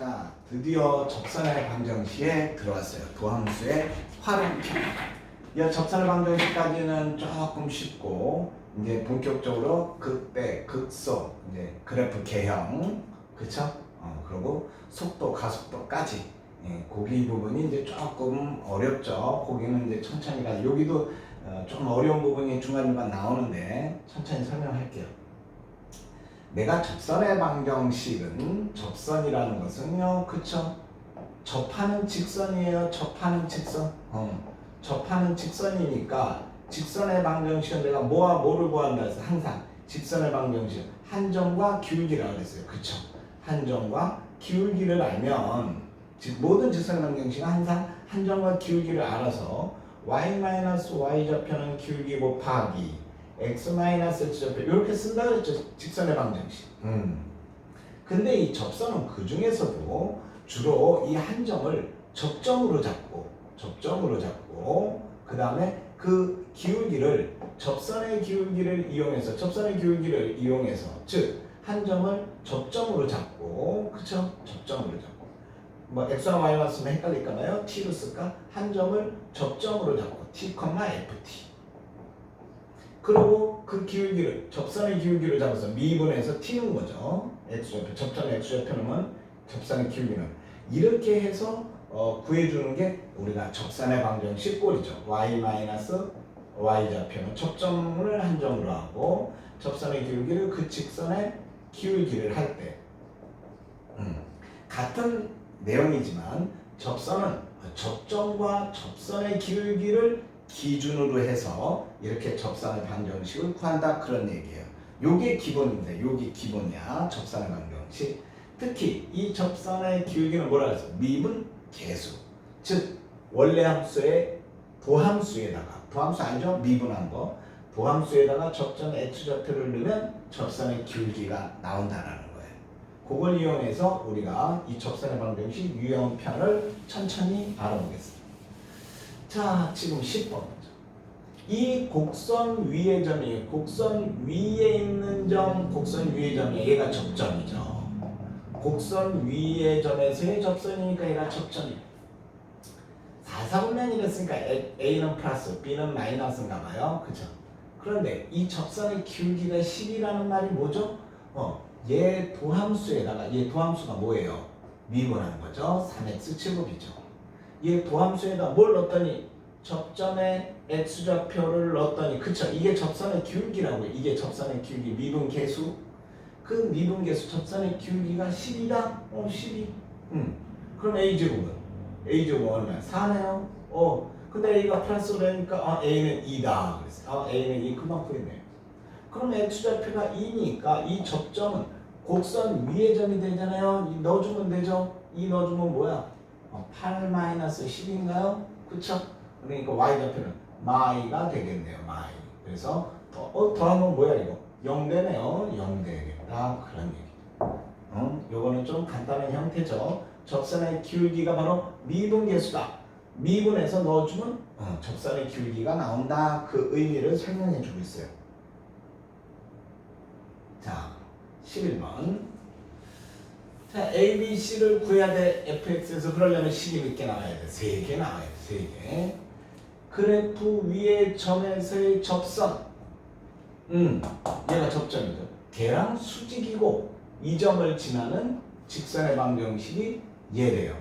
자, 드디어 접선의 방정시에 들어왔어요. 도함수의 활용편. 이 접선의 방정시까지는 조금 쉽고 이제 본격적으로 극대, 극소, 이제 그래프 개형, 그쵸? 어, 그리고 속도, 가속도까지. 예, 고기 부분이 이제 조금 어렵죠. 고기는 이제 천천히 가. 여기도 어, 좀 어려운 부분이 중간중간 나오는데 천천히 설명할게요. 내가 접선의 방정식은 접선이라는 것은요, 그쵸? 접하는 직선이에요. 접하는 직선. 어. 접하는 직선이니까 직선의 방정식은 내가 뭐와 뭐를 구한다 해서 항상 직선의 방정식 한점과 기울기라고 그랬어요. 그쵸? 한점과 기울기를 알면 즉 모든 직선의 방정식은 항상 한점과 기울기를 알아서 y-y 좌표는 기울기 곱하기 x-x 좌표 이렇게 쓴다 그랬죠. 직선의 방정식. 음. 근데 이 접선은 그 중에서도 주로 이 한 점을 접점으로 잡고 접점으로 잡고 그 다음에 그 기울기를 접선의 기울기를 이용해서 접선의 기울기를 이용해서 즉 한 점을 접점으로 잡고 그쵸? 접점으로 잡고 뭐 x와 y만 쓰면 헷갈릴까봐요 t로 쓸까? 한 점을 접점으로 잡고 t, ft 그리고 그 기울기를 접선의 기울기를 잡아서 미분해서 t는 거죠. X좌표 접선의 x좌표 는 접선의 기울기는. 이렇게 해서 어, 구해주는 게 우리가 접선의 방정식 꼴이죠. y 마이너스 y 좌표는 접점을 한 점으로 하고 접선의 기울기를 그 직선의 기울기를 할 때. 음, 같은 내용이지만 접선은 접점과 접선의 기울기를 기준으로 해서 이렇게 접선의 방정식을 구한다 그런 얘기예요. 요게 기본인데 요게 기본이야 접선의 방정식. 특히 이 접선의 기울기는 뭐라 그랬어? 미분 개수. 즉 원래 함수의 도함수에다가 도함수 알죠? 미분한 거. 도함수에다가 접점 x좌표를 넣으면 접선의 기울기가 나온다라는 거예요. 그걸 이용해서 우리가 이 접선의 방정식 유형편을 천천히 알아보겠습니다. 자, 지금 10번 문제. 이 곡선 위의 점이 곡선 위에 있는 점, 곡선 위의 점이 얘가 접점이죠. 곡선 위의 점에서의 접선이니까 얘가 접점이에요. 4사분면 이랬으니까 A는 플러스, B는 마이너스인가 봐요. 그죠? 그런데 이 접선의 기울기가 10이라는 말이 뭐죠? 어, 얘 도함수에다가 얘 도함수가 뭐예요? 미분하는 거죠. 3x 제곱이죠. 얘 도함수에다 뭘 넣었더니 접점에 x좌표를 넣었더니 그쵸? 이게 접선의 기울기라고요. 이게 접선의 기울기 미분 계수 그 미분 계수 접선의 기울기가 10이다? 어 12. 음. 그럼 a 제곱은 a 제곱은 얼마야? 4네요. 어. 근데 a가 플러스로 되니까 아, a는 2다. 그랬어. 아 a는 2 금방 풀리네. 그럼 x좌표가 2니까 이 접점은 곡선 위의 점이 되잖아요. 이 넣어주면 되죠. 2 넣어주면 뭐야? 어, 8 마이너스 10인가요? 그쵸? 그러니까 y좌표는 마이가 되겠네요. 마이. 그래서 더, 어, 더하면 뭐야 이거? 0 되네요. 0 되겠다. 그런 얘기. 어? 요거는 좀 간단한 형태죠. 접선의 기울기가 바로 미분계수다. 미분해서 넣어주면 어, 접선의 기울기가 나온다. 그 의미를 설명해 주고 있어요. 자, 11번. 자, A, B, C를 구해야 돼. fx에서 그러려면 식이 몇 개 나와야 돼? 세 개 나와야 돼. 세 개. 그래프 위의 점에서의 접선. 음, 얘가 접점이죠. 걔랑 수직이고 이 점을 지나는 직선의 방정식이 얘래요.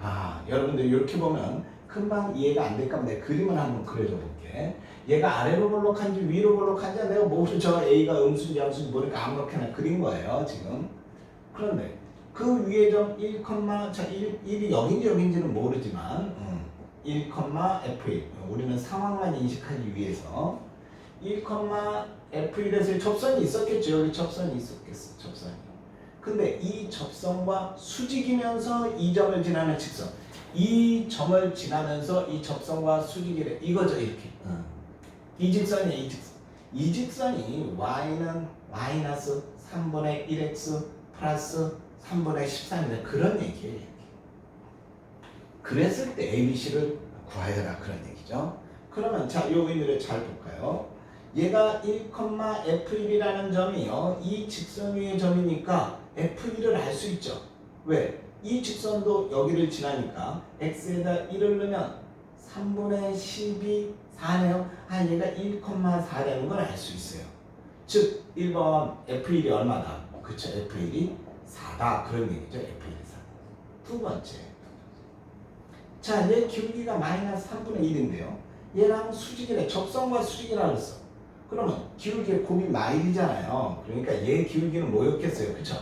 아, 여러분들 이렇게 보면 금방 이해가 안 될까 봐 내가 그림을 한번 그려줘 볼게. 얘가 아래로 볼록한지 위로 볼록한지 내가 모르죠. A가 음수인지 양수인지 모르니까 아무렇게나 그린 거예요, 지금. 그런데 그 위에 점 1, 자 1, 1이 여긴지 여긴지는 모르지만 음, 1, F1 우리는 상황만 인식하기 위해서 1, F1에서 접선이 있었겠죠. 여기 접선이 있었겠어. 접선이. 근데 이 접선과 수직이면서 이 점을 지나는 직선. 이 점을 지나면서 이 접선과 수직이래. 이거죠, 이렇게. 어. 이 직선이야, 이 직선. 이 직선이 y는 마이너스 3분의 1x 플러스 3분의 13이다. 그런 얘기예요. 얘기. 그랬을 때 ABC를 구하여라. 그런 얘기죠. 그러면 자, 요 의미를 잘 볼까요? 얘가 1,F1이라는 점이요. 이 직선 위의 점이니까 F1을 알 수 있죠. 왜? 이 직선도 여기를 지나니까 x에다 1을 넣으면 3분의 10이 4네요. 아 얘가 1,4라는 걸 알 수 있어요. 즉 1번 F1이 얼마다? 그쵸 F1이 4다 그런 얘기죠 F1이 4. 두 번째 자 얘 기울기가 마이너스 3분의 1인데요. 얘랑 수직이래 접선과 수직이라 그랬어. 그러면 기울기의 곱이 마일이잖아요. 그러니까 얘 기울기는 뭐였겠어요? 그쵸?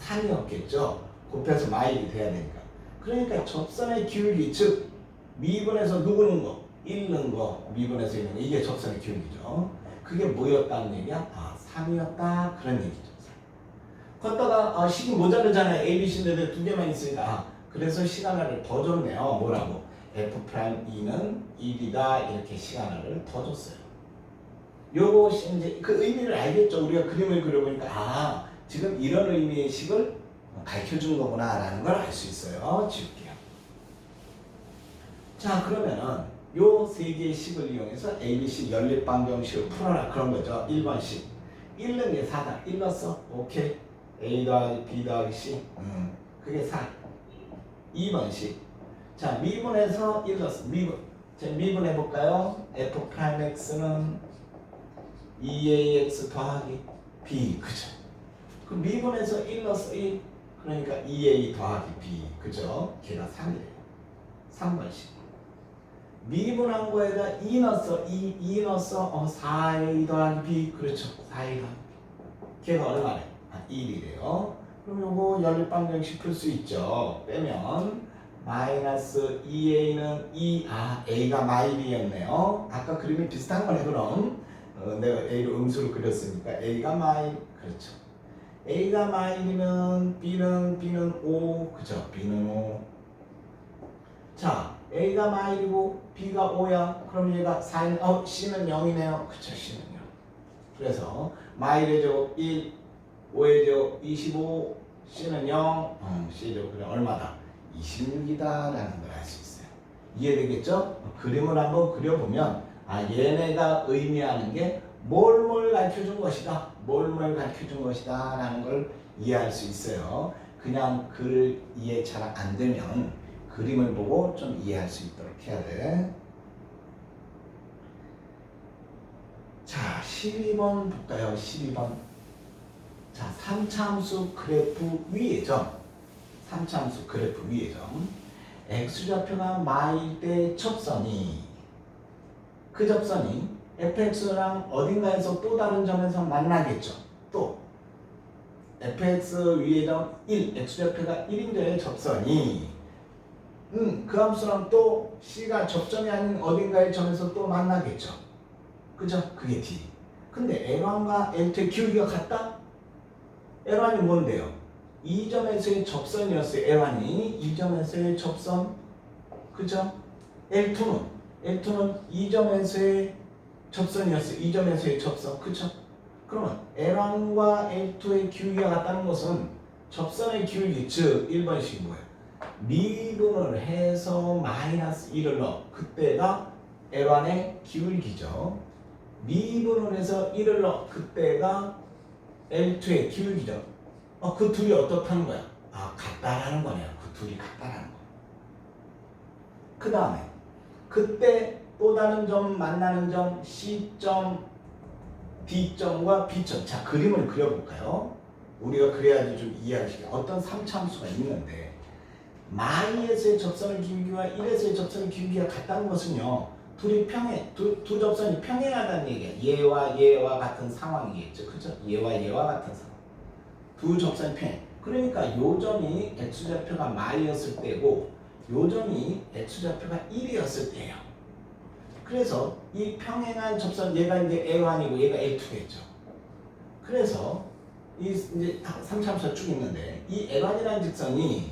3이었겠죠? 곱해서 마일이 돼야 되니까. 그러니까 접선의 기울기, 즉 미분에서 누구 넣은 거? 1 넣은 거, 미분에서 1 넣은 거. 이게 접선의 기울기죠. 그게 뭐였다는 얘기야? 아, 3이었다. 그런 얘기죠. 걷다가 아, 식이 모자르잖아요. A, B, C인데 두 개만 있으니까. 아, 그래서 시간을 더 줬네요. 뭐라고? F'2는 1이다. 이렇게 시간을 더 줬어요. 요거 이제 그 의미를 알겠죠. 우리가 그림을 그려보니까 아 지금 이런 의미의 식을 가르쳐 준 거구나라는 걸 알 수 있어요. 지울게요. 자 그러면은 요 세 개의 식을 이용해서 ABC 연립 방정식을 풀어라 그런 거죠. 1번식 1는 게 4다. 1 넣었어. 오케이. A 더하기 B 더하기 C. 음, 그게 4. 2번 식. 자 미분에서 1 넣었어. 미분. 자 미분해 볼까요? F 프라임 X는 2ax 더하기 b 그죠? 그 미분에서 1 넣어서 1 그러니까 2a 더하기 b 그죠? 걔가 3이래요 3번씩 미분한 거에다 2 넣었어 2, 2 넣었어 어, 4a 더하기 b 그렇죠 4a가 걔가 얼마래? 아, 1이래요 그럼 요거 연립방정식 풀 수 있죠 빼면 마이너스 2a는 2, 아 a가 마일이었네요 아까 그림이 비슷한 거네 그럼 어, 내가 A로 음수를 그렸으니까 A가 마일 그렇죠. A가 마일이면 B는 B는 5 그죠? B는 5. 자 A가 마일이고 B가 5야. 그럼 얘가 4인 어 C는 0이네요. 그쵸 C는 0. 그래서 마일의 제곱 1, 5의 제곱 25, C는 0. 어, C 제곱 그래 얼마다? 26이다 라는 걸 알 수 있어요. 이해되겠죠? 어, 그림을 한번 그려보면 아 얘네가 의미하는 게 뭘뭘 가르쳐 준 것이다 뭘뭘 가르쳐 준 것이다 라는 걸 이해할 수 있어요 그냥 글 이해 잘 안 되면 그림을 보고 좀 이해할 수 있도록 해야 돼 자, 12번 볼까요? 12번. 자, 3차함수 그래프 위의 점. 3차함수 그래프 위의 점. x좌표가 마일 때 첩선이 그 접선이 fx랑 어딘가에서 또 다른 점에서 만나겠죠. 또 fx 위의 점 1, x좌표가 1인데 접선이 음, 그 함수랑 또 c가 접점이 아닌 어딘가의 점에서 또 만나겠죠. 그죠? 그게 d. 근데 L1과 L2의 기울기가 같다? L1이 뭔데요? 이 점에서의 접선이었어요. L1이 이 점에서의 접선. 그죠? L2는 L2는 이 점에서의 접선이었어요. 이 점에서의 접선. 그쵸? 그러면 L1과 L2의 기울기가 같다는 것은 접선의 기울기, 즉 1번식이 뭐예요? 미분을 해서 마이너스 1을 넣어. 그때가 L1의 기울기죠. 미분을 해서 1을 넣어. 그때가 L2의 기울기죠. 어, 그 둘이 어떻다는 거야? 아, 같다라는 거네요. 그 둘이 같다라는 거. 그 다음에 그때 또 다른 점 만나는 점 C점, D점과 B점. 자 그림을 그려볼까요? 우리가 그래야지 좀 이해할 수 있게 어떤 삼차함수가 있는데 마이에서의 접선의 기울기와 1에서의 접선의 기울기가 같다는 것은요 둘이 평행 두, 두 접선이 평행하다는 얘기야. 얘와 얘와 같은 상황이겠죠. 그죠? 얘와 얘와 같은 상황. 두 접선이 평행. 그러니까 요 점이 x좌표가 마이였을 때고 요 점이 x좌표가 1이었을 때예요. 그래서 이 평행한 접선 얘가 이제 A1이고 얘가 A2겠죠. 그래서 이 이제 3차함수가 쭉 있는데 이 L1이라는 직선이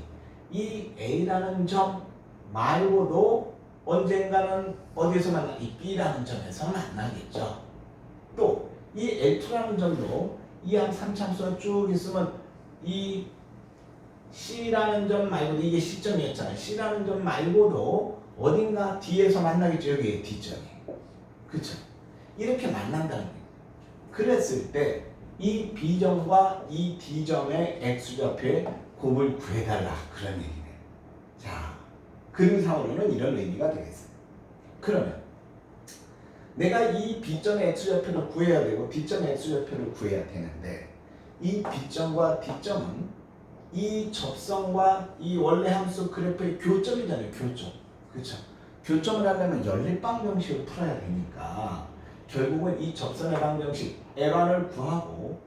이 A라는 점 말고도 언젠가는 어디에서 만나? 이 B라는 점에서 만나겠죠. 또 이 L2라는 점도 이한 3차함수가 쭉 있으면 이 C라는 점 말고도 이게 C점이었잖아요. C라는 점 말고도 어딘가 D에서 만나겠죠. 여기 D점이. 그쵸? 이렇게 만난다는 거예요. 그랬을 때 이 B점과 이 D점의 X좌표의 곱을 구해달라 그런 얘기네. 자, 그림상으로는 이런 의미가 되겠어요. 그러면 내가 이 B점의 x좌표를 구해야 되고 D점의 x좌표를 구해야 되는데 이 B점과 D점은 이 접선과 이 원래 함수 그래프의 교점이잖아요. 교점. 그렇죠? 교점을 하려면 연립 방 정식을 풀어야 되니까 결국은 이 접선의 방정식 L1을 구하고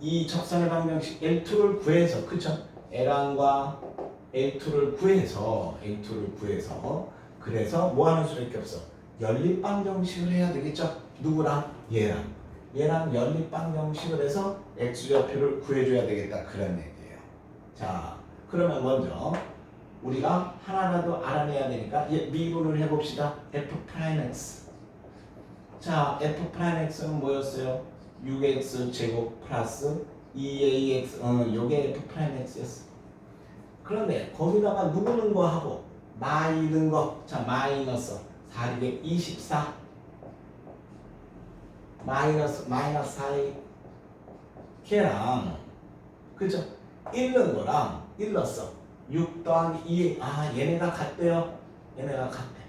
이 접선의 방정식 L2를 구해서 그쵸? L1과 L2를 구해서 L2를 구해서. 그래서 뭐 하는 수밖에 없어? 연립방 정식을 해야 되겠죠? 누구랑? 얘랑. 얘랑 연립방 정식을 해서 x좌표를 구해줘야 되겠다. 그런 얘기예요. 자 그러면 먼저 우리가 하나라도 알아내야 되니까 얘 미분을 해봅시다. F 프라임 x. 자 f 프라임 x는 뭐였어요? 6x 제곱 플러스 2ax 어 요게 f 프라임 x였어 그런데 거기다가 누구 넣은 거 하고 마이 넣은 거자 마이너스 424 마이너스 마이너스 4이. 걔랑 그죠? 1 넣은 거랑 1 넣었어. 6 더하기 2 아 얘네가 같대요. 얘네가 같대.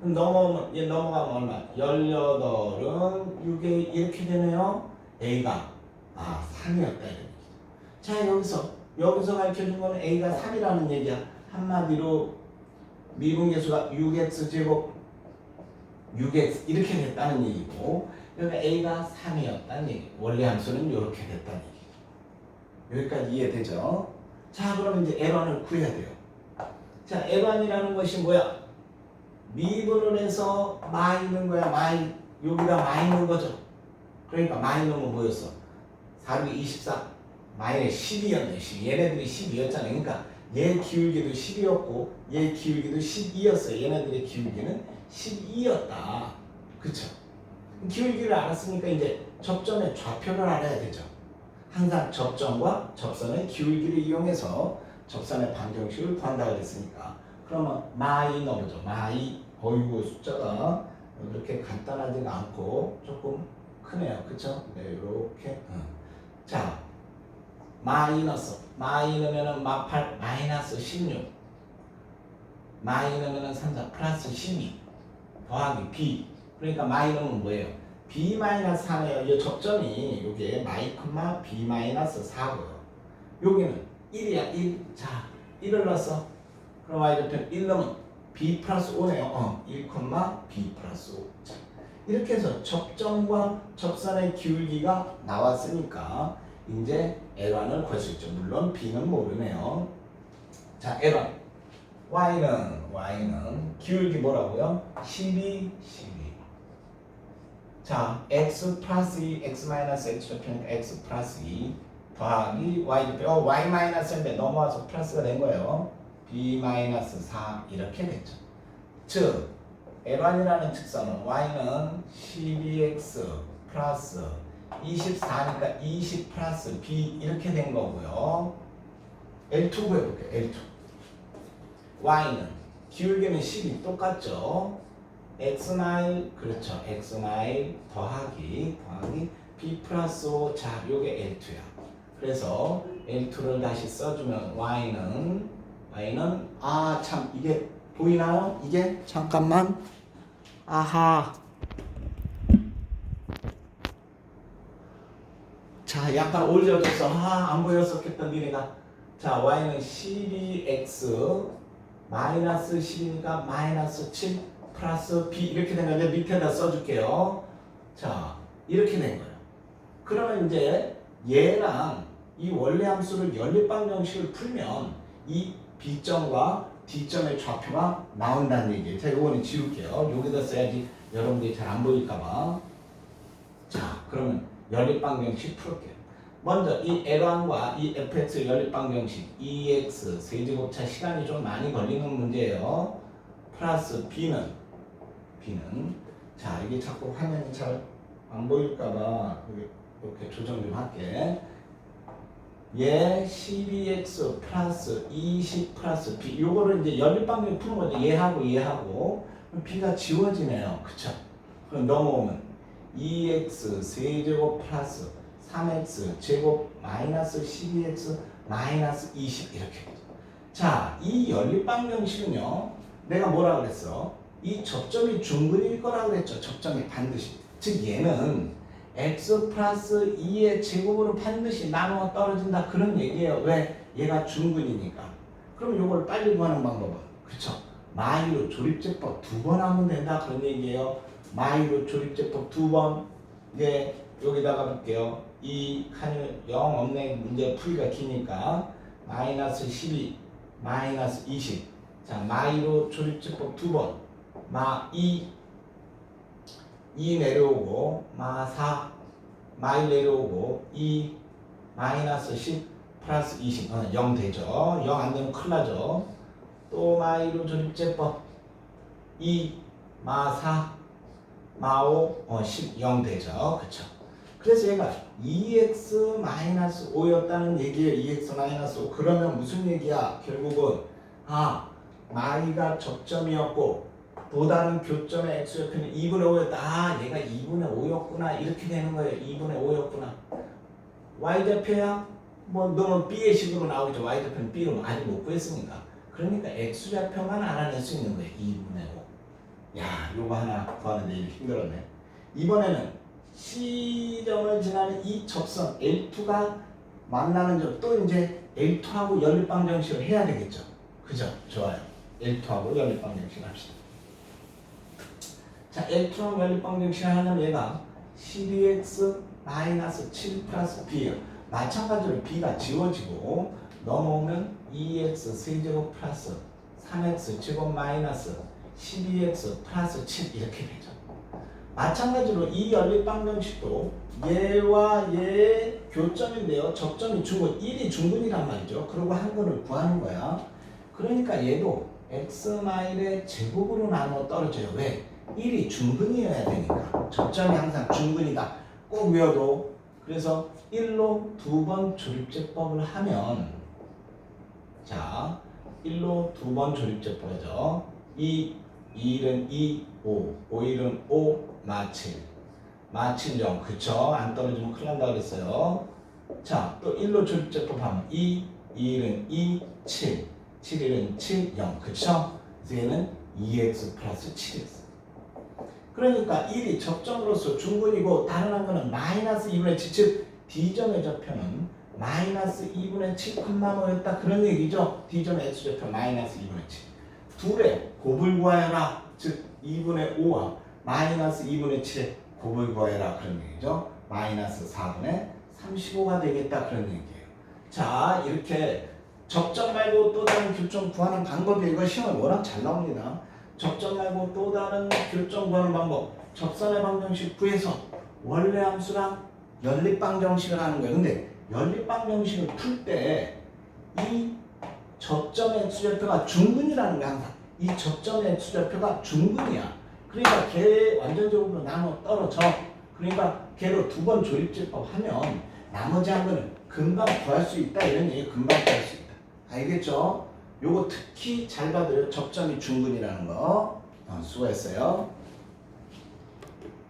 그럼 넘어오면 얘 넘어가면 얼마? 18은 6에 이렇게 되네요. A가 아 3이었다 이런 얘기죠 자 여기서 여기서 가르쳐준 거는 A가 3이라는 얘기야. 한마디로 미분계수가 6x 제곱 6x 이렇게 됐다는 얘기고 여기 A가 3이었다는 얘기. 원래 함수는 이렇게 됐다는 얘기 여기까지 이해되죠? 자 그럼 이제 L1을 구해야 돼요. 자 L1이라는 것이 뭐야? 미분을 해서 마이 있는 거야 마이. 여기다 마이 있는 거죠. 그러니까 마이 넣으면 뭐였어? 4 24 마이너스 12였네 12 얘네들이 12였잖아 그러니까 얘 기울기도 10이었고 얘 기울기도 12였어요. 얘네들의 기울기는 12였다. 그쵸? 기울기를 알았으니까 이제 접점의 좌표를 알아야 되죠. 항상 접점과 접선의 기울기를 이용해서 접선의 방정식을 구한다고 했으니까. 그러면 마이 넣어보죠 마이 어이구 숫자가 그렇게 간단하지가 않고 조금 크네요. 그쵸? 네 이렇게. 자 마이너스 마이 넣으면은 마팔 마이너스 16 마이 넣으면은 3, 4 플러스 12 더하기 b 그러니까 마이 넣으면 뭐예요? b 마이너스 4네요 이 접점이 요게 마이 콤마 b 마이너스 4고요. 여기는 1이야 1 자 1을 넣었어. 그럼 y좌표는 1 넣으면 b 플러스 5네요. 어, 1 콤마 b 플러스 5 자, 이렇게 해서 접점과 접선의 기울기가 나왔으니까 이제 L1을 구할 수 있죠. 물론 B는 모르네요. 자, L1. Y는 Y는 기울기 뭐라고요? 12, 12. 자, X 플러스 2, X 마이너스 X 접히니까 X 플러스 2 더하기 Y 접히 어, Y 마이너스인데 넘어와서 플러스가 된 거예요. B 마이너스 4 이렇게 됐죠. 즉 L1이라는 측선은 Y는 12X 플러스 24니까 20 플러스 B 이렇게 된 거고요. L2 구해볼게요. L2. Y는 기울기는 10이 똑같죠. X 마일 그렇죠. X 마일 더하기 더하기 B 플러스 5. 자, 요게 L2야. 그래서 L2를 다시 써주면 Y는 Y는 아 참 이게 보이나요? 이게 잠깐만 아하 자 약간 올려졌어 아 안 보였었겠다 니네가. 자 y는 12x 마이너스 10이니까 마이너스 7 플러스 b. 이렇게 된 건데 밑에다 써줄게요. 자 이렇게 된 거예요. 그러면 이제 얘랑 이 원래 함수를 연립방 정식을 풀면 이 b점과 d점의 좌표가 나온다는 얘기예요. 자 요거는 지울게요. 여기다 써야지 여러분들이 잘 안 보일까봐. 자 그러면 연립방정식 풀게요. 먼저 이 L1과 이 fx 연립방정식 2x 세제곱차 시간이 좀 많이 걸리는 문제예요. 플러스 b는 b는 자 이게 자꾸 화면이 잘 안 보일까봐 이렇게 조정 좀 할게. 얘 12x 플러스 20 플러스 b 요거를 이제 연립방정식 푸는 거죠. 얘하고 얘하고 b가 지워지네요. 그쵸? 그럼 넘어오면 2x 세제곱 플러스 3x 제곱 마이너스 12x 마이너스 20 이렇게. 자, 이 연립방정식은요. 내가 뭐라 그랬어? 이 접점이 중근일 거라 그랬죠. 접점이 반드시. 즉 얘는 x 플러스 2의 제곱으로 반드시 나누어 떨어진다 그런 얘기예요. 왜? 얘가 중근이니까. 그럼 요걸 빨리 구하는 방법은 그쵸? 마이로 조립제법 두 번 하면 된다 그런 얘기예요. 마이로 조립제법 두 번. 예, 여기다가 볼게요. 이 칸을 0 없네 문제 풀이가 기니까 마이너스 12 마이너스 20. 자, 마이로 조립제법 두 번. 마 2, 2 내려오고, 마 4, 마이 내려오고, 2, 마이너스 10, 플러스 20. 어, 0 되죠. 0 안 되면 큰일 나죠. 또 마이로 조립제법 2, 마 4, 마 5, 어, 10, 0 되죠. 그쵸. 그래서 얘가 2x 마이너스 5였다는 얘기예요. 2x 마이너스 5. 그러면 무슨 얘기야? 결국은 아 마이가 접점이었고 또 다른 교점의 x좌표는 2분의 5였다. 아 얘가 2분의 5였구나. 이렇게 되는 거예요. 2분의 5였구나. y좌표야? 뭐 너는 b의 식으로 나오겠죠. y좌표는 b로 아직 못 구했으니까. 그러니까 x좌표만 알아낼 수 있는 거예요. 2분의 5. 야 요거 하나 구하는데 이게 힘들었네. 이번에는 C점을 지나는 이 접선 L2가 만나는 점 또 이제 L2하고 연립방 정식을 해야 되겠죠. 그죠? 좋아요. L2하고 연립방 정식을 합시다. 자, L2하고 연립방 정식을 하려면 얘가 12x 마이너스 7 플러스 B예요. 마찬가지로 B가 지워지고 넘어오면 2x 세제곱 플러스 3x 제곱 마이너스 12x 플러스 7 이렇게 되죠. 마찬가지로 이 연립방정식도 얘와 얘의 교점인데요. 접점이 중근, 1이 중근이란 말이죠. 그리고 한 거를 구하는 거야. 그러니까 얘도 x마일의 제곱으로 나누어 떨어져요. 왜? 1이 중근이어야 되니까. 접점이 항상 중근이다. 꼭 외워도. 그래서 1로 두 번 조립제법을 하면 자, 1로 두 번 조립제법이죠. 이 2일은 2, 5, 5일은 5, 마7. 마7, 0. 그쵸? 안 떨어지면 큰일 난다 그랬어요. 자, 또 1로 조립제법 하면 2, 2일은 2, 7. 7일은 7, 0. 그쵸? 그래서 얘는 2x 플러스 7x. 그러니까 1이 접점으로서 중근이고 다른 한 거는 마이너스 2분의 7, 즉 D점의 좌표는 마이너스 2분의 7, 5였다 그런 얘기죠. D점의 X좌표 마이너스 2분의 7. 둘의 곱을 구하여라. 즉 2분의 5와 마이너스 2분의 7의 곱을 구하여라 그런 얘기죠. 마이너스 4분의 35가 되겠다 그런 얘기예요. 자 이렇게 접점 말고 또 다른 교점 구하는 방법이 이거 시험에 워낙 잘 나옵니다. 접점 말고 또 다른 교점 구하는 방법. 접선의 방정식 구해서 원래 함수랑 연립방정식을 하는 거예요. 근데 연립방정식을 풀 때 이 접점의 x좌표가 중근이라는 게 항상 이 접점의 x좌표가 중근이야. 그러니까 걔 완전적으로 나눠 떨어져. 그러니까 걔로 두 번 조립제법 하면 나머지 한 거는 금방 구할 수 있다 이런 얘기 금방 구할 수 있다. 알겠죠? 요거 특히 잘 받아요. 접점이 중근이라는 거. 어, 수고했어요.